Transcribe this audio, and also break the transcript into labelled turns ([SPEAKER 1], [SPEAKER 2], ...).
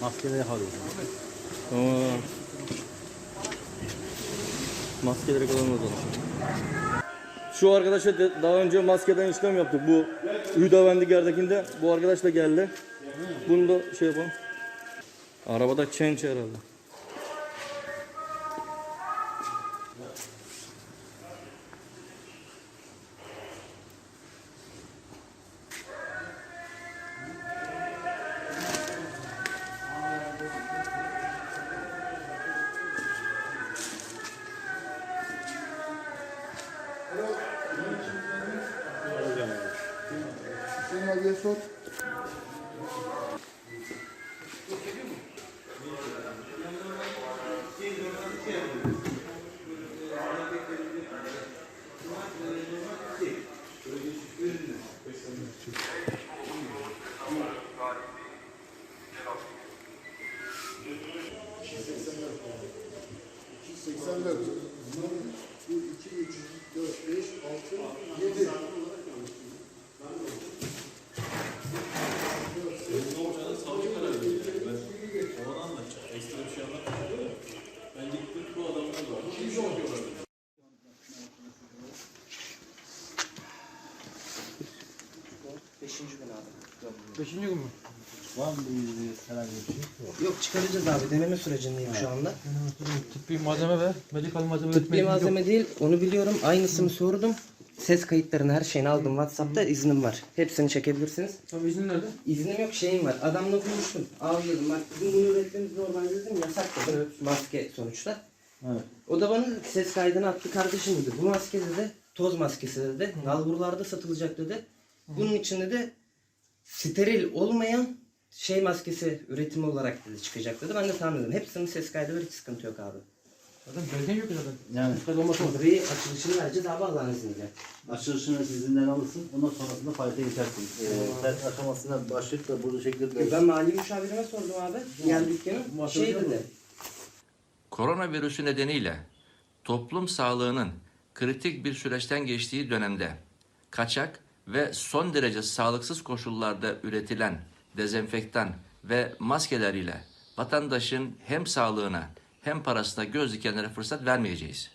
[SPEAKER 1] Maskeleri yakalıyoruz.
[SPEAKER 2] Tamam. Maskeleri kalalım o zaman. Şu arkadaşa daha önce maskeden işlem yaptık. Bu Hüdavendigar'dakinde bu arkadaş da geldi. Bunu da şey yapalım. Arabada change herhalde.
[SPEAKER 3] abiye sor. Bu 2, 3, 4, 5, 6, 7.
[SPEAKER 4] Beşinci gün abi.
[SPEAKER 1] Beşinci gün mü? Var mı bir herhangi bir şey? Yok.
[SPEAKER 4] Yok çıkaracağız abi. Deneme sürecindeyim şu anda.
[SPEAKER 1] Tıbbi malzeme ve medikal malzeme
[SPEAKER 4] Tıbbi malzeme değil. Onu biliyorum. Aynısını sordum. Ses kayıtlarını her şeyini aldım. Whatsapp'ta iznim var. Hepsini çekebilirsiniz.
[SPEAKER 1] Tabii izin nerede?
[SPEAKER 4] İznim yok şeyim var. Adamla konuştum. Al dedim bak bizim bunu üretmemiz normal dedim. Yasak dedim. Maske sonuçta.
[SPEAKER 1] Evet.
[SPEAKER 4] O da bana ses kaydını attı kardeşim dedi. Bu maske dedi. Toz maskesi dedi. Nalburlarda satılacak dedi. Bunun içinde de steril olmayan şey maskesi üretimi olarak dedi çıkacak dedi. Ben de tamam dedim. Hepsinin ses kaydı var hiç sıkıntı yok abi.
[SPEAKER 1] Zaten belgen yok ya zaten.
[SPEAKER 3] Yani
[SPEAKER 1] Dikkat olması lazım.
[SPEAKER 4] Burayı açılışını vereceğiz abi Allah'ın izniyle.
[SPEAKER 3] açılışını sizinden alırsın. Ondan sonrasında faaliyete geçersin. Ee, sen aşamasına başlayıp da burada şekilde
[SPEAKER 4] Ben mali müşavirime sordum abi. Gel dükkanı. Şey dedi.
[SPEAKER 5] Koronavirüsü nedeniyle toplum sağlığının kritik bir süreçten geçtiği dönemde kaçak ve son derece sağlıksız koşullarda üretilen dezenfektan ve maskeler ile vatandaşın hem sağlığına hem parasına göz dikenlere fırsat vermeyeceğiz.